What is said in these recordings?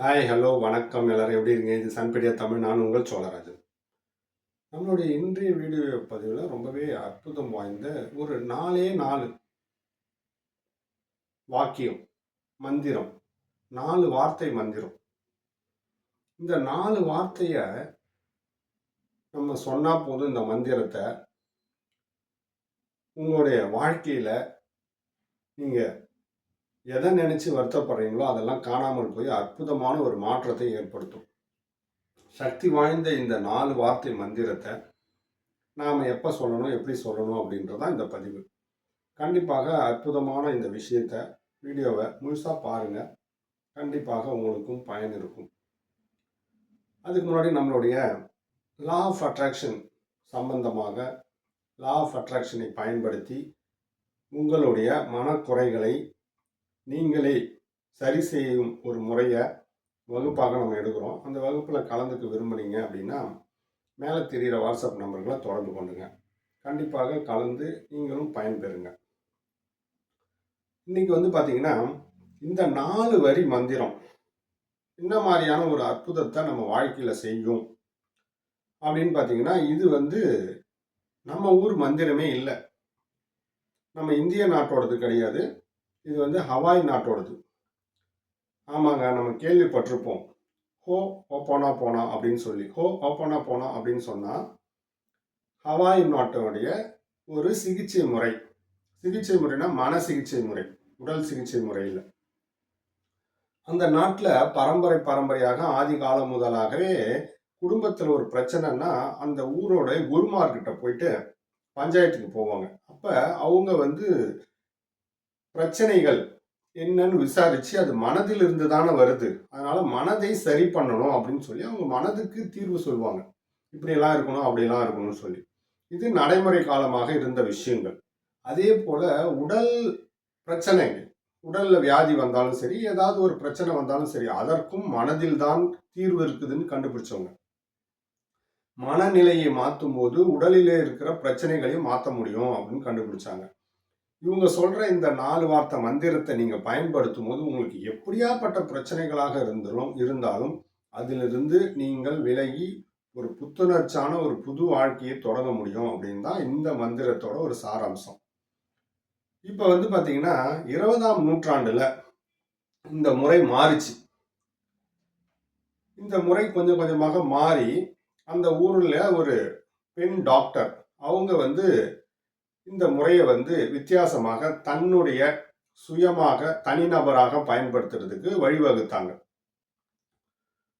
Hi hello வணக்கம் எல்லாரும். எப்படி இருக்கீங்க? இது சன்பெடியா தமிழ். நான் உங்கள் சோழராஜன். நம்மளுடைய இன்றைய வீடியோ பதிவில் ரொம்பவே அற்புதம் வாய்ந்த ஒரு நாலே நாலு வாக்கியம் மந்திரம் நாலு வார்த்தை மந்திரம். இந்த நாலு வார்த்தையை நம்ம சொன்னால் போதும் இந்த மந்திரத்தை. உங்களுடைய வாழ்க்கையில் நீங்கள் எதை நினைச்சு வருத்தப்படுறீங்களோ அதெல்லாம் காணாமல் போய் அற்புதமான ஒரு மாற்றத்தை ஏற்படுத்தும். சக்தி வாய்ந்த இந்த நாலு வார்த்தை மந்திரத்தை நாம் எப்போ சொல்லணும் எப்படி சொல்லணும் அப்படின்றதான் இந்த பதிவு. கண்டிப்பாக அற்புதமான இந்த விஷயத்தை வீடியோவை முழுசாக பாருங்கள் கண்டிப்பாக உங்களுக்கும் பயன் இருக்கும். அதுக்கு முன்னாடி நம்மளுடைய லா ஆஃப் அட்ராக்ஷன் சம்பந்தமாக லா ஆஃப் அட்ராக்ஷனை பயன்படுத்தி உங்களுடைய மனக்குறைகளை நீங்களே சரி செய்யும் ஒரு முறையை வகுப்பாக நம்ம எடுக்கிறோம். அந்த வகுப்பில் கலந்துக்க விரும்புனீங்க அப்படின்னா மேலே தெரிகிற வாட்ஸ்அப் நம்பர்களை தொடர்பு கொண்டுங்க. கண்டிப்பாக கலந்து நீங்களும் பயன்பெறுங்க. இன்னைக்கு வந்து பார்த்தீங்கன்னா இந்த நாலு வரி மந்திரம் என்ன மாதிரியான ஒரு அற்புதத்தை நம்ம வாழ்க்கையில் செய்யும் அப்படின்னு பார்த்தீங்கன்னா இது வந்து நம்ம ஊர் மந்திரமே இல்லை. நம்ம இந்திய நாட்டோடது கிடையாது. இது வந்து ஹவாய் நாட்டோடது. ஆமாங்க நம்ம கேள்விப்பட்டிருப்போம். ஹோ ஓப்போனா போனா அப்படின்னு சொல்லி. ஹோ ஓப்போனா போனா அப்படின்னு சொன்னால் ஹவாய் நாட்டோடைய ஒரு சிகிச்சை முறை. சிகிச்சை முறைனா மன சிகிச்சை முறை உடல் சிகிச்சை முறையில். அந்த நாட்டில் பரம்பரை பரம்பரையாக ஆதி காலம் முதலாகவே குடும்பத்தில் ஒரு பிரச்சனைனா அந்த ஊரோட குருமார்கிட்ட போயிட்டு பஞ்சாயத்துக்கு போவாங்க. அப்போ அவங்க வந்து பிரச்சனைகள் என்னன்னு விசாரிச்சு அது மனதில் இருந்து தானே வருது. அதனால மனதை சரி பண்ணணும் அப்படின்னு சொல்லி அவங்க மனதுக்கு தீர்வு சொல்லுவாங்க. இப்படியெல்லாம் இருக்கணும் அப்படியெல்லாம் இருக்கணும்னு சொல்லி. இது நடைமுறை காலமாக இருந்த விஷயங்கள். அதே போல உடல் பிரச்சனைகள். உடல்ல வியாதி வந்தாலும் சரி ஏதாவது ஒரு பிரச்சனை வந்தாலும் சரி அதற்கும் மனதில் தான் தீர்வு இருக்குதுன்னு கண்டுபிடிச்சவங்க. மனநிலையை மாற்றும் போது உடலிலே இருக்கிற பிரச்சனைகளையும் மாற்ற முடியும் அப்படின்னு கண்டுபிடிச்சாங்க. இவங்க சொல்ற இந்த நாலு வார்த்தை மந்திரத்தை நீங்க பயன்படுத்தும் போது உங்களுக்கு எப்படியாப்பட்ட பிரச்சனைகளாக இருந்தாலும் இருந்தாலும் அதிலிருந்து நீங்கள் விலகி ஒரு புத்துணர்ச்சியான ஒரு புது வாழ்க்கையை தொடங்க முடியும் அப்படின்னு தான் இந்த மந்திரத்தோட ஒரு சாராம்சம். இப்போ வந்து பார்த்தீங்கன்னா இருபதாம் நூற்றாண்டுல இந்த முறை மாறிச்சு. இந்த முறை கொஞ்சம் கொஞ்சமாக மாறி அந்த ஊரில் ஒரு பெண் டாக்டர் அவங்க வந்து இந்த முறையை வந்து வித்தியாசமாக தன்னுடைய சுயமாக தனிநபராக பயன்படுத்துறதுக்கு வழிவகுத்தாங்க.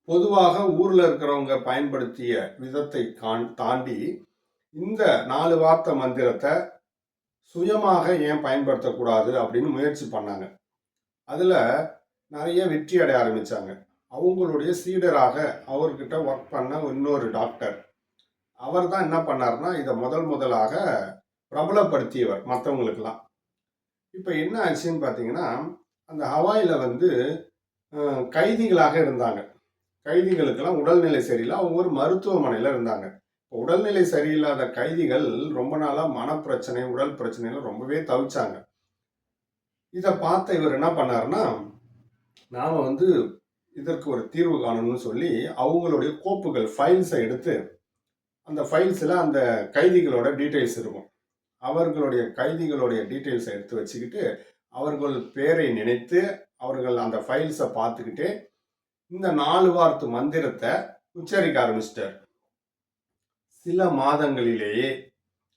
பொதுவாக ஊரில் இருக்கிறவங்க பயன்படுத்திய விதத்தை காண்- தாண்டி இந்த நாலு வார்த்தை மந்திரத்தை சுயமாக ஏன் பயன்படுத்தக்கூடாது அப்படின்னு முயற்சி பண்ணாங்க. அதில் நிறைய வெற்றி அடைய ஆரம்பித்தாங்க அவங்களுடைய சீடராக அவர்கிட்ட ஒர்க் பண்ண இன்னொரு டாக்டர் அவர் தான் என்ன பண்ணாருன்னா இதை முதல் முதலாக பிரபலப்படுத்தியவர் மற்றவங்களுக்கெல்லாம் இப்போ என்ன ஆச்சுன்னு பார்த்தீங்கன்னா அந்த ஹவாயில் வந்து கைதிகளாக இருந்தாங்க. கைதிகளுக்கெல்லாம் உடல்நிலை சரியில்லை. அவங்க ஒரு மருத்துவமனையில் இருந்தாங்க. இப்போ உடல்நிலை சரியில்லாத கைதிகள் ரொம்ப நாளாக மனப்பிரச்சனை உடல் பிரச்சனைகள் ரொம்பவே தவிச்சாங்க. இதை பார்த்த இவர் என்ன பண்ணாருன்னா நாம் வந்து இதற்கு ஒரு தீர்வு காணணும்னு சொல்லி அவங்களுடைய கோப்புகள் ஃபைல்ஸை எடுத்து அந்த ஃபைல்ஸில் அந்த கைதிகளோட டீட்டெயில்ஸ் இருக்கும். அவர்களுடைய கைதிகளுடைய டீட்டெயில்ஸை எடுத்து வச்சுக்கிட்டு அவர்கள் பேரை நினைத்து அவர்கள் அந்த ஃபைல்ஸை பார்த்துக்கிட்டு இந்த நாலு வார்த்து மந்திரத்தை உச்சரிக்க ஆரம்பிச்சிட்டார் சில மாதங்களிலேயே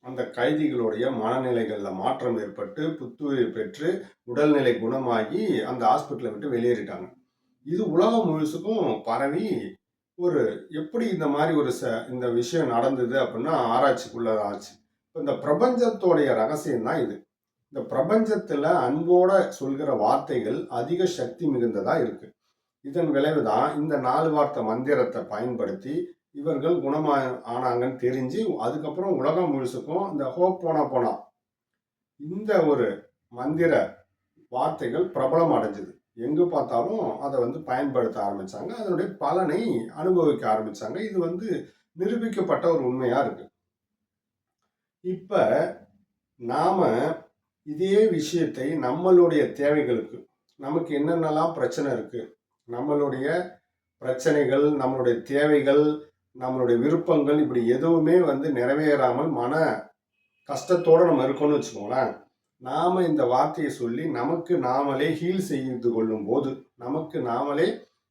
அந்த கைதிகளுடைய மனநிலைகளில் மாற்றம் ஏற்பட்டு புத்துயிர் பெற்று உடல்நிலை குணமாகி அந்த ஹாஸ்பிட்டலை விட்டு வெளியேறிட்டாங்க. இது உலகம் முழுசுக்கும் பரவி ஒரு எப்படி இந்த மாதிரி ஒரு ச இந்த விஷயம் நடந்தது அப்படின்னா ஆராய்ச்சிக்குள்ளதாச்சு இந்த பிரபஞ்சத்தோடைய ரகசியம் தான் இது. இந்த பிரபஞ்சத்துல அன்போட சொல்கிற வார்த்தைகள் அதிக சக்தி மிகுந்ததா இருக்கு. இதன் விளைவு தான் இந்த நாலு வார்த்தை மந்திரத்தை பயன்படுத்தி இவர்கள் குணமா ஆனாங்கன்னு தெரிஞ்சு அதுக்கப்புறம் உலகம் முழுசுக்கும் இந்த ஹோப் போனா போனா இந்த ஒரு மந்திர வார்த்தைகள் பிரபலம் அடைஞ்சது. எங்கு பார்த்தாலும் அதை வந்து பயன்படுத்த ஆரம்பிச்சாங்க. அதனுடைய பலனை அனுபவிக்க ஆரம்பிச்சாங்க. இது வந்து நிரூபிக்கப்பட்ட ஒரு உண்மையா இருக்கு. இப்போ நாம் இதே விஷயத்தை நம்மளுடைய தேவைகளுக்கு நமக்கு என்னென்னலாம் பிரச்சனை இருக்குது நம்மளுடைய பிரச்சனைகள் நம்மளுடைய தேவைகள் நம்மளுடைய விருப்பங்கள் இப்படி எதுவுமே வந்து நிறைவேறாமல் மன கஷ்டத்தோடு நம்ம இருக்கோம்னு வச்சுக்கோங்களேன். நாம் இந்த வார்த்தையை சொல்லி நமக்கு நாமளே ஹீல் செய்து கொள்ளும் போது நமக்கு நாமளே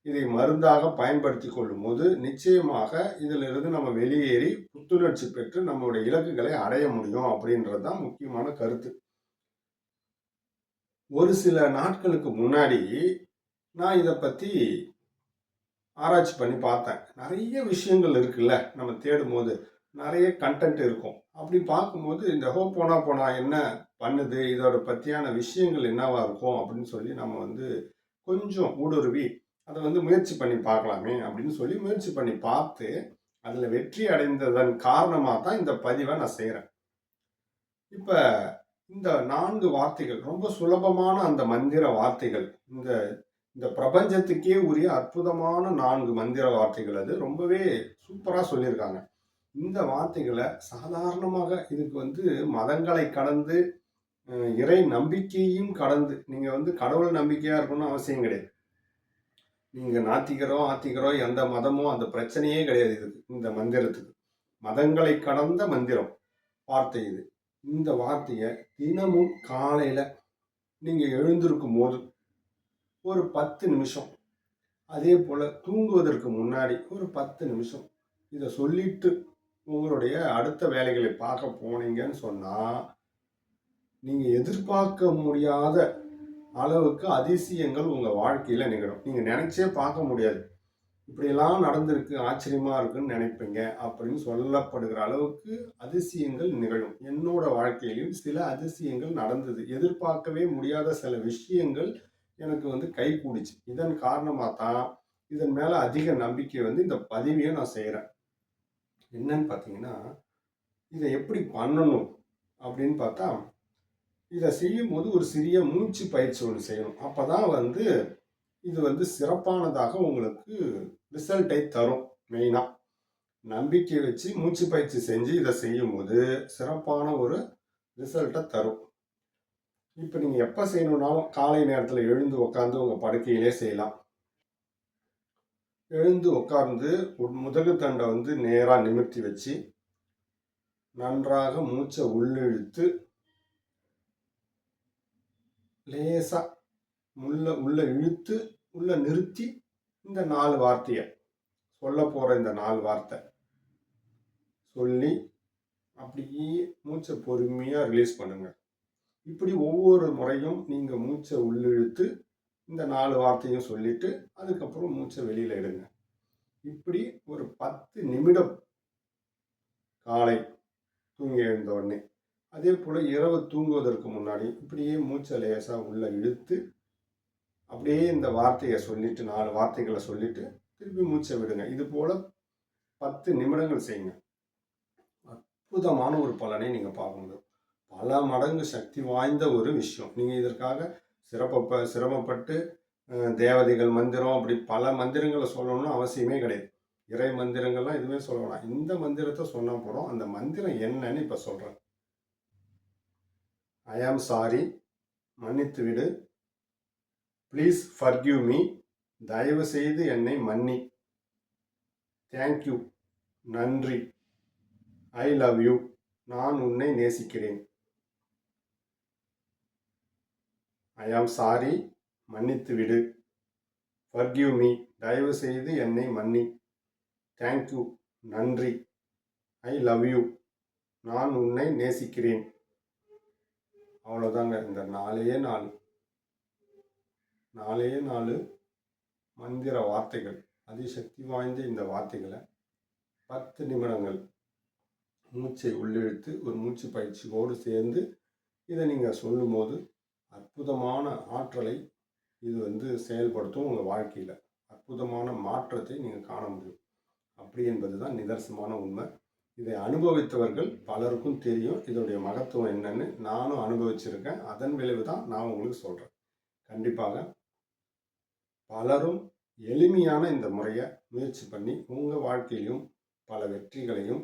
இதை மருந்தாக பயன்படுத்தி கொள்ளும் போது நிச்சயமாக இதிலிருந்து நம்ம வெளியேறி புத்துணர்ச்சி பெற்று நம்மளுடைய இலக்குகளை அடைய முடியும் அப்படின்றது தான் முக்கியமான கருத்து. ஒரு சில நாட்களுக்கு முன்னாடி நான் இதை பற்றி ஆராய்ச்சி பண்ணி பார்த்தேன். நிறைய விஷயங்கள் இருக்குல்ல நம்ம தேடும் போது நிறைய கண்டென்ட் இருக்கும். அப்படி பார்க்கும்போது இந்த ஹோ போனா போனா என்ன பண்ணுது இதோட பற்றியான விஷயங்கள் என்னவா இருக்கும் அப்படின்னு சொல்லி நம்ம வந்து கொஞ்சம் ஊடுருவி அதை வந்து முயற்சி பண்ணி பார்க்கலாமே அப்படின்னு சொல்லி முயற்சி பண்ணி பார்த்து அதில் வெற்றி அடைந்ததன் காரணமாக தான் இந்த பதிவை நான் செய்கிறேன் இப்போ இந்த நான்கு வார்த்தைகள் ரொம்ப சுலபமான அந்த மந்திர வார்த்தைகள் இந்த இந்த பிரபஞ்சத்துக்கே உரிய அற்புதமான நான்கு மந்திர வார்த்தைகள் அது ரொம்பவே சூப்பராக சொல்லியிருக்காங்க. இந்த வார்த்தைகளை சாதாரணமாக இதுக்கு வந்து மதங்களை கடந்து இறை நம்பிக்கையும் கடந்து நீங்கள் வந்து கடவுள் நம்பிக்கையாக இருக்கணும்னு அவசியம் கிடையாது. நீங்கள் நாத்திகரோ ஆத்திகரோ எந்த மதமோ அந்த பிரச்சனையே கிடையாது இதுக்கு இந்த மந்திரத்துக்கு. மதங்களை கடந்த மந்திரம் வார்த்தை இது. இந்த வார்த்தையை தினமும் காலையில் நீங்கள் எழுந்திருக்கும் போது ஒரு பத்து நிமிஷம். அதே போல் தூங்குவதற்கு முன்னாடி ஒரு பத்து நிமிஷம். இதை சொல்லிட்டு உங்களுடைய அடுத்த வேலைகளை பார்க்க போனீங்கன்னு சொன்னால் நீங்கள் எதிர்பார்க்க முடியாத அளவுக்கு அதிசயங்கள் உங்கள் வாழ்க்கையில் நிகழும். நீங்கள் நினச்சே பார்க்க முடியாது. இப்படியெல்லாம் நடந்திருக்கு ஆச்சரியமாக இருக்குன்னு நினைப்பீங்க அப்படின்னு சொல்லப்படுகிற அளவுக்கு அதிசயங்கள் நிகழும். என்னோட வாழ்க்கையிலும் சில அதிசயங்கள் நடந்தது. எதிர்பார்க்கவே முடியாத சில விஷயங்கள் எனக்கு வந்து கை கூடிச்சு இதன் காரணமாக தான் இதன் மேலே அதிக நம்பிக்கை வந்து இந்த பதிவையும் நான் செய்கிறேன் என்னன்னு பார்த்தீங்கன்னா இதை எப்படி பண்ணணும் அப்படின்னு பார்த்தா இதை செய்யும் போது ஒரு சிறிய மூச்சு பயிற்சி ஒன்று செய்யணும். அப்போ தான் வந்து இது வந்து சிறப்பானதாக உங்களுக்கு ரிசல்ட்டை தரும் மெயினாக நம்பிக்கை வச்சு மூச்சு பயிற்சி செஞ்சு இதை செய்யும் போது சிறப்பான ஒரு ரிசல்ட்டை தரும். இப்போ நீங்கள் எப்போ செய்யணுன்னாலும் காலை நேரத்தில் எழுந்து உட்காந்து உங்கள் படுக்கையிலே செய்யலாம். எழுந்து உட்கார்ந்து முதுகு தண்டை வந்து நேராக நிமிர்த்தி வச்சு நன்றாக மூச்சை உள்ளிழுத்து லேசாக உள்ள உள்ள இழுத்து உள்ள நிறுத்தி இந்த நாலு வார்த்தையை சொல்ல போகிற இந்த நாலு வார்த்தை. சொல்லி அப்படியே மூச்சை பொறுமையாக ரிலீஸ் பண்ணுங்கள் இப்படி ஒவ்வொரு முறையும் நீங்கள் மூச்சை உள்ளிழுத்து இந்த நாலு வார்த்தையும் சொல்லிட்டு அதுக்கப்புறம் மூச்சை வெளியில் எடுங்க. இப்படி ஒரு பத்து நிமிடம் காலை தூங்கி எழுந்த உடனே அதே போல் இரவு தூங்குவதற்கு முன்னாடி இப்படியே மூச்சை லேசாக உள்ளே இழுத்து அப்படியே இந்த வார்த்தையை சொல்லிட்டு நாலு வார்த்தைகளை சொல்லிட்டு திருப்பி மூச்சை விடுங்க. இது போல் பத்து நிமிடங்கள் செய்யுங்க. அற்புதமான ஒரு பலனை நீங்கள் பார்க்க முடியும். பல மடங்கு சக்தி வாய்ந்த ஒரு விஷயம். நீங்கள் இதற்காக சிறப்ப சிரமப்பட்டு தேவதைகள் மந்திரம் அப்படி பல மந்திரங்களை சொல்லணும்னு அவசியமே கிடையாது. இறை மந்திரங்கள்லாம் எதுவுமே சொல்ல வேணாம். இந்த மந்திரத்தை சொன்னால் போகிறோம் அந்த மந்திரம் என்னன்னு இப்போ சொல்கிறேன் ஐ ஆம் சாரி மன்னித்து விடு. ப்ளீஸ் ஃபர்கியூ மீ தயவு செய்து என்னை மன்னி. தேங்க்யூ நன்றி. ஐ லவ் யூ நான் உன்னை நேசிக்கிறேன். ஐ ஆம் சாரி மன்னித்து விடு. மீ தயவு செய்து என்னை மன்னி. தேங்க்யூ நன்றி. ஐ லவ் யூ நான் உன்னை நேசிக்கிறேன். அவ்வளோதாங்க இந்த நாலே நாள். நாலே நாலு மந்திர வார்த்தைகள். அதிசக்தி வாய்ந்த இந்த வார்த்தைகளை பத்து நிமிடங்கள் மூச்சை உள்ளிழுத்து ஒரு மூச்சு பயிற்சியோடு சேர்ந்து இதை நீங்கள் சொல்லும்போது அற்புதமான ஆற்றலை இது வந்து செயல்படுத்தும் உங்கள் வாழ்க்கையில். அற்புதமான மாற்றத்தை நீங்கள் காண முடியும். அப்படி என்பது தான் நிதர்சனமான உண்மை. இதை அனுபவித்தவர்கள் பலருக்கும் தெரியும். இதனுடைய மகத்துவம் என்னன்னு நானும் அனுபவிச்சிருக்கேன். அதன் விளைவு தான் நான் உங்களுக்கு சொல்கிறேன் கண்டிப்பாக பலரும் எளிமையான இந்த முறையை முயற்சி பண்ணி உங்கள் வாழ்க்கையிலும் பல வெற்றிகளையும்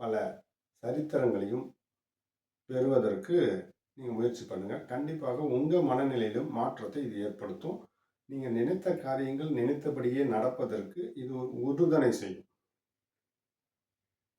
பல சரித்திரங்களையும் பெறுவதற்கு நீங்கள் முயற்சி பண்ணுங்கள் கண்டிப்பாக உங்கள் மனநிலையிலும் மாற்றத்தை இது ஏற்படுத்தும். நீங்கள் நினைத்த காரியங்கள் நினைத்தபடியே நடப்பதற்கு இது உறுதுணை செய்யும்.